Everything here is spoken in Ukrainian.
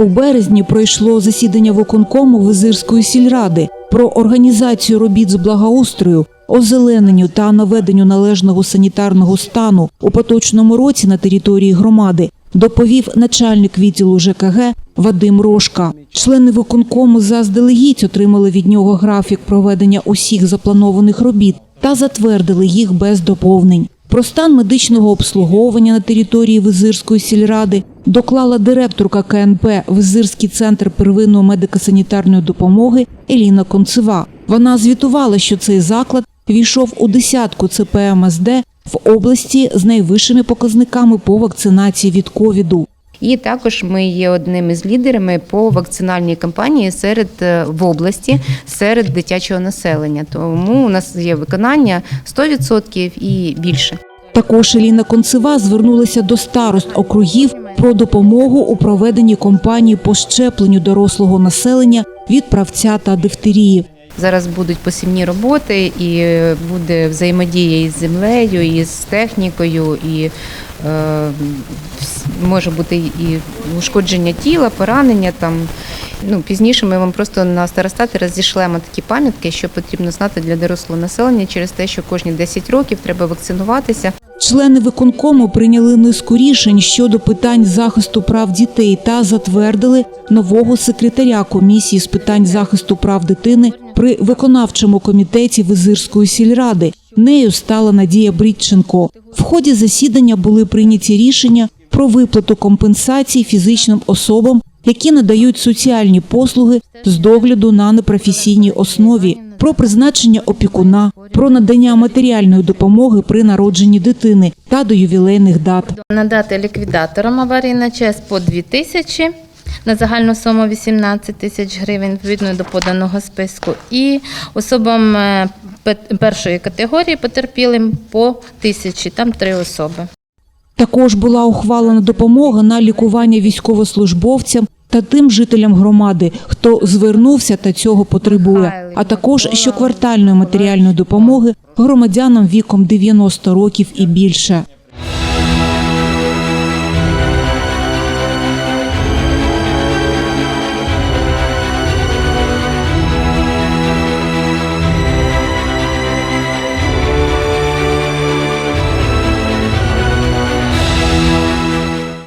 У березні пройшло засідання виконкому Визирської сільради про організацію робіт з благоустрою, озелененню та наведенню належного санітарного стану у поточному році на території громади. Доповів начальник відділу ЖКГ Вадим Рожка. Члени виконкому заздалегідь отримали від нього графік проведення усіх запланованих робіт та затвердили їх без доповнень. Про стан медичного обслуговування на території Визирської сільради доклала директорка КНП Визирський центр первинної медико-санітарної допомоги Еліна Концева. Вона звітувала, що цей заклад війшов у десятку ЦПМСД в області з найвищими показниками по вакцинації від ковіду. І також ми є одним із лідерами по вакцинальній кампанії серед е, в області серед дитячого населення. Тому у нас є виконання 100% і більше. Також Еліна Концева звернулася до старост округів про допомогу у проведенні кампанії по щепленню дорослого населення від правця та дифтерії. Зараз будуть посівні роботи, і буде взаємодія із землею, і з технікою, і е, може бути і ушкодження тіла, поранення там. Ну, пізніше ми вам просто на старостаті розійшлемо такі пам'ятки, що потрібно знати для дорослого населення через те, що кожні 10 років треба вакцинуватися. Члени виконкому прийняли низку рішень щодо питань захисту прав дітей та затвердили нового секретаря комісії з питань захисту прав дитини при виконавчому комітеті Визирської сільради. Нею стала Надія Брідченко. В ході засідання були прийняті рішення про виплату компенсацій фізичним особам, які надають соціальні послуги з догляду на непрофесійній основі, про призначення опікуна, про надання матеріальної допомоги при народженні дитини та до ювілейних дат. надати ліквідаторам аварійна ЧС по 2 тисячі на загальну суму 18 тисяч гривень відповідно до поданого списку, і особам е, першої категорії потерпілим по тисячі, там три особи. Також була ухвалена допомога на лікування військовослужбовцям та тим жителям громади, хто звернувся та цього потребує, а також щоквартальної матеріальної допомоги громадянам віком 90 років і більше.